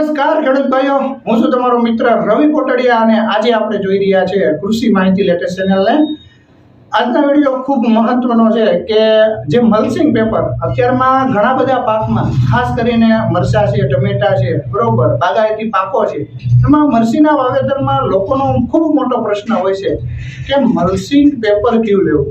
નમસ્કાર, ખેડૂત ભાઈઓ. હું છું તમારો મિત્ર રવિ કોટડિયા અને આજે આપણે જોઈ રહ્યા છે કૃષિ માહિતી લેટેસ્ટ ચેનલને. આજના વીડિયો ખૂબ મહત્વનો છે કે જે મલ્સિંગ પેપર, અત્યારમાં ઘણા બધા પાકમાં, ખાસ કરીને મરસા છે, ટમેટા છે, બરોબર, બાગાયતી પાકો છે, એમાં મરસીના વાવેતરમાં લોકોનો ખૂબ મોટો પ્રશ્ન હોય છે કે મલ્સિંગ પેપર કયું લેવું?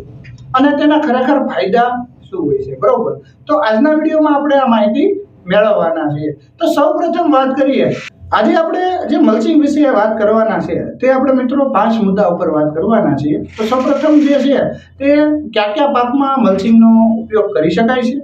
અને તેના ખરેખર ફાયદા શું હોય છે? બરોબર. તો આજના વિડીયોમાં આપણે આ માહિતી મેળવવાના છીએ તો સૌપ્રથમ વાત કરીએ. આજે આપણે જે મલ્ચિંગ વિશે વાત કરવાના છે, તે આપણે મિત્રો પાંચ મુદ્દા ઉપર વાત કરવાના છીએ તો સૌપ્રથમ જે છે, તે કયા કયા પાકમાં મલ્ચિંગનો ઉપયોગ કરી શકાય છે?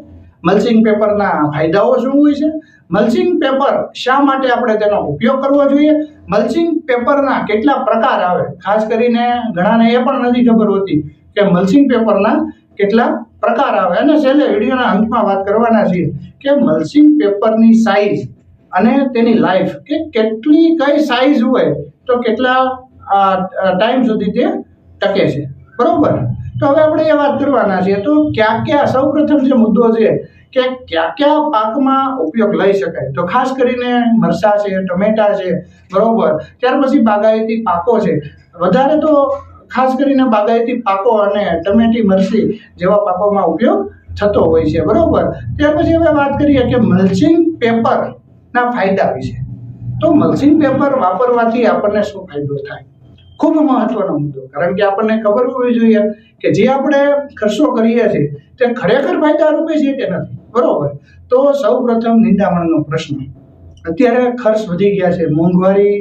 મલ્ચિંગ પેપરના ફાયદાઓ શું હોય છે? મલ્ચિંગ પેપર શા માટે આપણે તેનો ઉપયોગ કરવો જોઈએ? મલ્ચિંગ પેપરના કેટલા પ્રકાર આવે? ખાસ કરીને ઘણાને એ પણ નથી ખબર હોતી કે મલ્ચિંગ પેપરના કેટલા પ્રકાર આવે. અને છેલ્લે વિડીયોના અંતમાં વાત કરવાના છીએ. કે મલ્સિંગ પેપરની સાઇઝ અને તેની લાઈફ કે કેટલી કઈ સાઇઝ હોય તો કેટલા ટાઈમ સુધી તે ટકે છે. બરોબર? તો હવે આપણે એ વાત કરવાના છીએ. તો ક્યાં ક્યાં, સૌપ્રથમ જે મુદ્દો છે કે કયા કયા પાકમાં ઉપયોગ લઈ શકાય? તો ખાસ કરીને મરસા છે, ટમેટા છે, બરોબર? ત્યાર પછી બાગાયતી પાકો છે. વધારે તો ખાસ કરીને બાગાયતી પાકો અને ટમેટી, મરચી જેવા પાકોમાં ઉપયોગ થતો હોય છે, બરાબર? ત્યાર પછી હવે વાત કરીએ કે મલ્ચિંગ પેપરના ફાયદા વિશે. તો મલ્ચિંગ પેપર વાપરવાથી આપણને શું ફાયદો થાય? ખૂબ મહત્વનો મુદ્દો, કારણ કે આપણને ખબર હોવી જોઈએ કે જે આપણે ખર્ચો કરીએ છીએ, તે ખરેખર ફાયદા રૂપે છે કે નથી? બરોબર? તો સૌ પ્રથમ નિંદામણનો પ્રશ્ન. અત્યારે ખર્ચ વધી ગયા છે. મોંઘવારી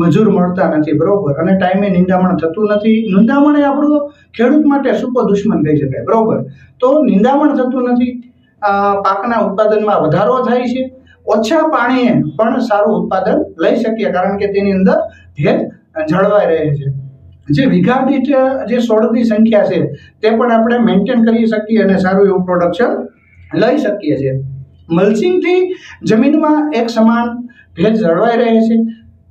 મજૂર મળતા નથી, બરોબર. અને ટાઈમે નિંદામણ થતું નથી. નિંદામણ એ આપણું ખેડૂત માટે સુપર દુશ્મન કહી શકાય, બરોબર. તો નિંદામણ થતું નથી. પાકના ઉત્પાદનમાં વધારો થાય છે. ઓછા પાણીએ પણ સારું ઉત્પાદન લઈ શકીએ, કારણ કે તેની અંદર ભેજ જળવાઈ રહે છે. જે વીઘા દીઠ જે છોડની સંખ્યા છે, તે પણ આપણે મેન્ટેન કરી શકીએ અને સારું એવું પ્રોડક્શન લઈ શકીએ છીએ. મલ્ચિંગથી જમીનમાં એક સમાન ભેજ જળવાઈ રહે છે.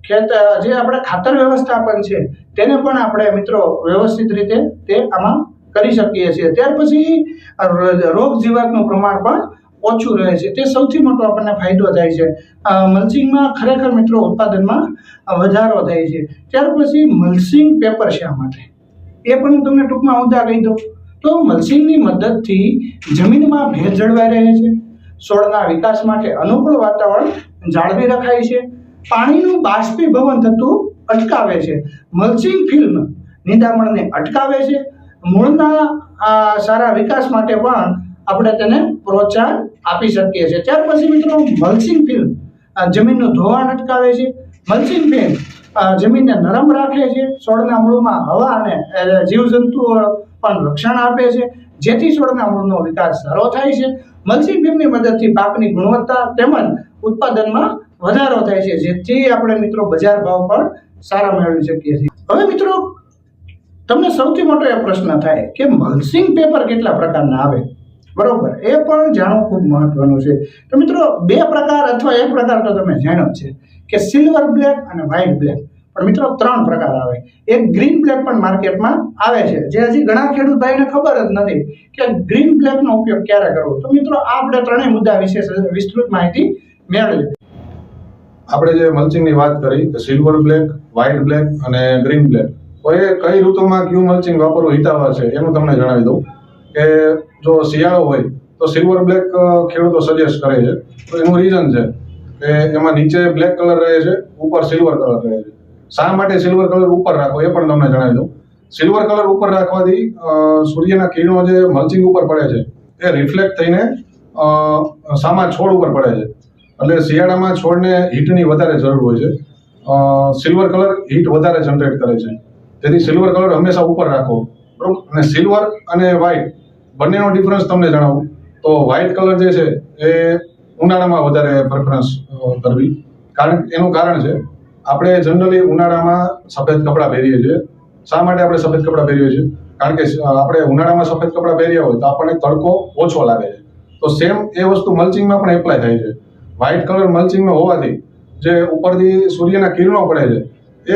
ખેત, જે આપણે ખાતર વ્યવસ્થાપન છે, તેને પણ આપણે મિત્રો વ્યવસ્થિત રીતે તે આમાં કરી શકીએ છીએ. ત્યાર પછી રોગ જીવાતનું પ્રમાણ પણ ઓછું રહે છે. તે સૌથી મોટો આપણને ફાયદો થાય છે. મલ્સિંગમાં ખરેખર મિત્રો ઉત્પાદનમાં વધારો થાય છે. ત્યાર પછી મલ્ચિંગ પેપર શા માટે? એ પણ હું તમને ટૂંકમાં ઉદા કહી દઉં. તો મલ્ચિંગની મદદથી જમીનમાં ભેજ જળવાઈ રહે છે. છોડના વિકાસ માટે અનુકૂળ વાતાવરણ જાળવી રખાય છે. પાણીનું બાષ્પીભવન થતું અટકાવે છે. મલ્ચિંગ ફિલ્મ નિંદામણને અટકાવે છે. મૂળના સારા વિકાસ માટે પણ આપણે તેને પ્રોત્સાહન આપી શકીએ છીએ. ત્યાર પછી મિત્રો મલ્ચિંગ ફિલ્મ જમીનનું ધોવાણ અટકાવે છે. મલ્ચિંગ ફિલ્મ જમીનને નરમ રાખે છે. છોડના મૂળમાં હવા અને જીવજંતુઓ પણ રક્ષણ આપે છે. જેથી છોડના મૂળનો વિકાસ સારો થાય છે. મલ્ચિંગ ફિલ્મની મદદથી પાકની ગુણવત્તા તેમજ ઉત્પાદનમાં વધારો થાય છે. જેથી આપણે મિત્રો બજાર ભાવ પણ સારા મેળવી શકીએ છીએ. હવે મિત્રો, તમને સૌથી મોટો એ પ્રશ્ન થાય કે મલ્સિંગ પેપર કેટલા પ્રકારના આવે? બરોબર, એ પણ જાણવું ખૂબ મહત્વનું છે. તો મિત્રો, બે પ્રકાર અથવા એક પ્રકાર તો તમે જાણો છે કે સિલ્વર બ્લેક અને વ્હાઇટ બ્લેક. પણ મિત્રો, ત્રણ પ્રકાર આવે. એક ગ્રીન બ્લેક પણ માર્કેટમાં આવે છે. જે હજી ઘણા ખેડૂત ભાઈને ખબર જ નથી કે ગ્રીન બ્લેકનો ઉપયોગ ક્યારે કરવો. તો મિત્રો, આ આપણે ત્રણેય મુદ્દા વિશે વિસ્તૃત માહિતી મેળવી. આપણે જે મલ્ચિંગની વાત કરી કે સિલ્વર બ્લેક વ્હાઇટ બ્લેક અને ગ્રીન બ્લેક તો એ કઈ ઋતુમાં કયું મલ્ચિંગ વાપરવું હિતાવહ છે, એનું તમને જણાવી દઉં. કે જો શિયાળો હોય, તો સિલ્વર બ્લેક ખેડૂતો સજેસ્ટ કરે છે. તો એનું રીઝન છે કે એમાં નીચે બ્લેક કલર રહે છે, ઉપર સિલ્વર કલર રહે છે. શા માટે સિલ્વર કલર ઉપર રાખો એ પણ તમને જણાવી દઉં. સિલ્વર કલર ઉપર રાખવાથી સૂર્યના કિરણો જે મલ્ચિંગ ઉપર પડે છે, એ રિફ્લેક્ટ થઈને સામા છોડ ઉપર પડે છે. એટલે શિયાળામાં છોડને હીટની વધારે જરૂર હોય છે. સિલ્વર કલર હીટ વધારે જનરેટ કરે છે. તેથી સિલ્વર કલર હંમેશા ઉપર રાખો. બરોબર? અને સિલ્વર અને વ્હાઇટ બંનેનો ડિફરન્સ તમને જણાવું. તો વ્હાઇટ કલર જે છે, એ ઉનાળામાં વધારે પ્રેફરન્સ કરવી. કારણ એનું કારણ છે આપણે જનરલી ઉનાળામાં સફેદ કપડાં પહેરીએ છીએ. શા માટે આપણે સફેદ કપડાં પહેરીએ છીએ? કારણ કે આપણે ઉનાળામાં સફેદ કપડાં પહેર્યા હોય તો આપણને તડકો ઓછો લાગે છે. તો સેમ એ વસ્તુ મલ્ચિંગમાં પણ એપ્લાય થાય છે. વ્હાઇટ કલર મલ્ચિંગમાં હોવાથી જે ઉપરથી સૂર્યના કિરણો પડે છે, એ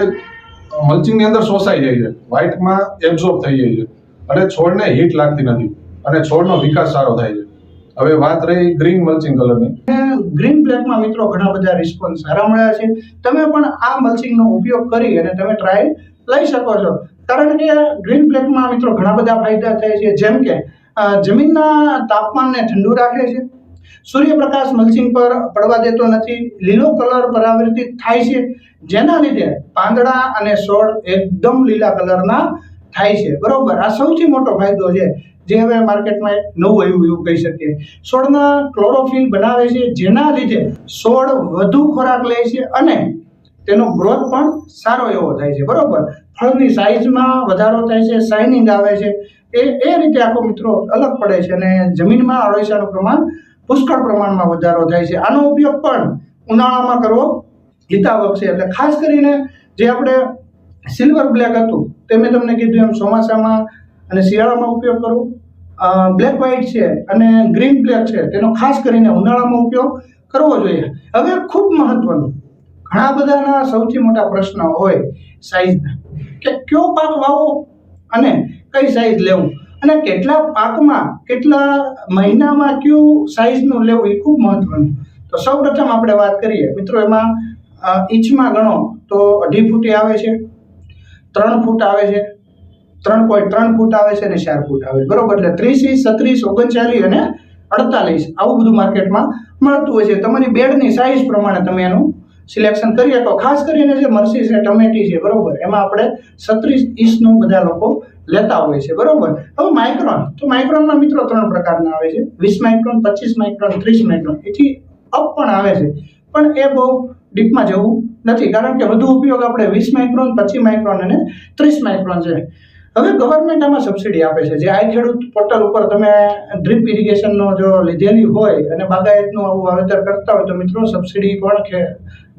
મલ્ચિંગની અંદર શોષાઈ જાય છે. વ્હાઇટમાં એબ્ઝોર્બ થઈ જાય છે. અને છોડને હીટ લાગતી નથી. અને છોડનો વિકાસ સારો થાય છે. હવે વાત રહી ગ્રીન મલ્ચિંગ કલરની ગ્રીન બ્લેકમાં મિત્રો ઘણા બધા રિસ્પોન્સ સારા મળ્યા છે. તમે પણ આ મલ્ચિંગનો ઉપયોગ કરી અને તમે ટ્રાય લઈ શકો છો. કારણ કે ગ્રીન બ્લેકમાં મિત્રો ઘણા બધા ફાયદા થાય છે. જેમ કે જમીનના તાપમાનને ઠંડુ રાખે છે. સૂર્યપ્રકાશ મલ્ચિંગ પર પડવા દેતો નથી. લીલો કલર પરાવર્તિત થાય છે. જેના લીધે પાંદડા અને છોડ એકદમ લીલા કલરના થાય છે. બરોબર? આ સૌથી મોટો ફાયદો છે. જે હવે માર્કેટમાં નવું આવ્યું, એવું કહી શકીએ. છોડના ક્લોરોફિલ બનાવે છે, જેના લીધે છોડ વધુ ખોરાક લે છે અને તેનો ગ્રોથ પણ સારો એવો થાય છે, બરોબર? ફળની સાઇઝમાં વધારો થાય છે શાઇનિંગ આવે છે. એ એ રીતે આખો મિત્રો અલગ પડે છે અને જમીનમાં અળસિયાનું પ્રમાણ, પુષ્કળ પ્રમાણમાં વધારો થાય છે. આનો ઉપયોગ પણ ઉનાળામાં કરવો હિતાવક છે. એટલે ખાસ કરીને જે આપણે સિલ્વર બ્લેક હતું, તે મેં તમને કીધું એમ ચોમાસામાં અને શિયાળામાં ઉપયોગ કરવો. બ્લેક વ્હાઇટ છે અને ગ્રીન બ્લેક છે. તેનો ખાસ કરીને ઉનાળામાં ઉપયોગ કરવો જોઈએ. હવે ખૂબ મહત્વનું. ઘણા બધાના સૌથી મોટા પ્રશ્ન હોય સાઈઝના કે કયો પાક વાવો અને કઈ સાઈઝ લેવું? અને કેટલા પાકમાં, કેટલા મહિનામાં કયું સાઈઝનું લેવું એ ખૂબ મહત્વનું. તો સૌ પ્રથમ આપણે વાત કરીએ. મિત્રો, એમાં ઇંચમાં ગણો તો અઢી ફૂટી આવે છે. ત્રણ ફૂટ આવે છે. ત્રણ પોઈન્ટ ત્રણ ફૂટ આવે છે અને ચાર ફૂટ આવે બરોબર? એટલે ત્રીસ ઇંચ છત્રીસ, ઓગણચાલીસ અને અડતાલીસ આવું બધું માર્કેટમાં મળતું હોય છે. તમારી બેડની સાઇઝ પ્રમાણે તમે એનું સિલેક્શન કરીએ તો ખાસ કરીને જે મરસી છે, ટમેટી છે, બરોબર? એમાં આપણે છત્રીસ ઇંચનું બધા લોકો લેતા હોય છે. બરોબર? હવે માઇક્રોન તો માઇક્રોનના મિત્રો ત્રણ પ્રકારના આવે છે. વીસ માઇક્રોન પચીસ માઇક્રોન ત્રીસ માઇક્રોન એથી અપ પણ આવે છે. પણ એ બહુ ડીપમાં જવું નથી. કારણ કે વધુ ઉપયોગ આપણે વીસ માઇક્રોન પચીસ માઇક્રોન અને ત્રીસ માઇક્રોન છે. હવે ગવર્મેન્ટ આમાં સબસિડી આપે છે. જે આઈ ખેડૂત પોર્ટલ ઉપર તમે ડ્રીપ ઇરિગેશનનો જો લીધેલી હોય અને બાગાયતનું આવું વાવેતર કરતા હોય તો મિત્રો સબસિડી પણ કે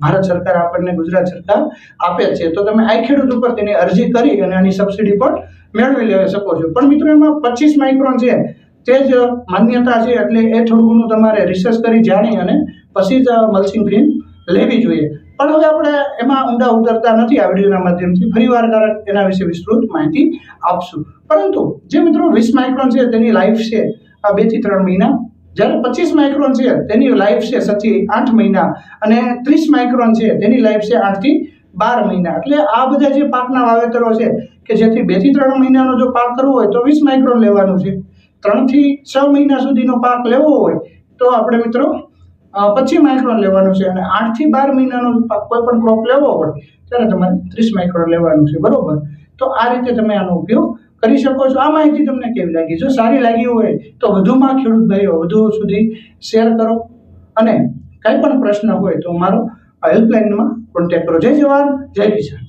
ભારત સરકાર આપણને ગુજરાત સરકાર આપે છે. તો તમે આઈ ખેડૂત ઉપર તેની અરજી કરી અને આની સબસિડી પણ મેળવી લઈ શકો છો. પણ મિત્રો એમાં પચીસ માઇક્રોન છે. તે જ માન્યતા છે. એટલે એ થોડું તમારે રિસર્ચ કરી જાણી અને પછી જ મલ્સિંગ ફિલ્મ લેવી જોઈએ. પણ હવે આપણે એમાં ઊંડા ઉતરતા નથી આ વિડીયોના માધ્યમથી. ફરીવાર કારણ એના વિશે વિસ્તૃત માહિતી આપશું. પરંતુ જે મિત્રો વીસ માઇક્રોન છે તેની લાઈફ છે આ બેથી ત્રણ મહિના. જ્યારે પચીસ માઇક્રોન છે તેની લાઈફ છે સચી આઠ મહિના. અને ત્રીસ માઇક્રોન છે તેની લાઈફ છે આઠથી બાર મહિના. એટલે આ બધા જે પાકના વાવેતરો છે કે જેથી બેથી ત્રણ મહિનાનો જો પાક કરવો હોય તો વીસ માઇક્રોન લેવાનું છે. ત્રણથી છ મહિના સુધીનો પાક લેવો હોય તો આપણે મિત્રો પચીસ માઇક્રોન લેવાનું છે અને આઠથી બાર મહિનાનો કોઈ પણ ક્રોપ લેવો હોય, ત્યારે તમારે ત્રીસ માઇક્રોન લેવાનું છે, બરાબર? તો આ રીતે તમે આનો ઉપયોગ કરી શકો છો. આ માહિતી તમને કેવી લાગી? જો સારી લાગી હોય, તો વધુમાં ખેડૂત ભાઈઓ વધુ સુધી શેર કરો. અને કંઈ પણ પ્રશ્ન હોય, તો મારો હેલ્પલાઇનમાં કોન્ટેક્ટ કરો. જય જવાન, જય કિસાન.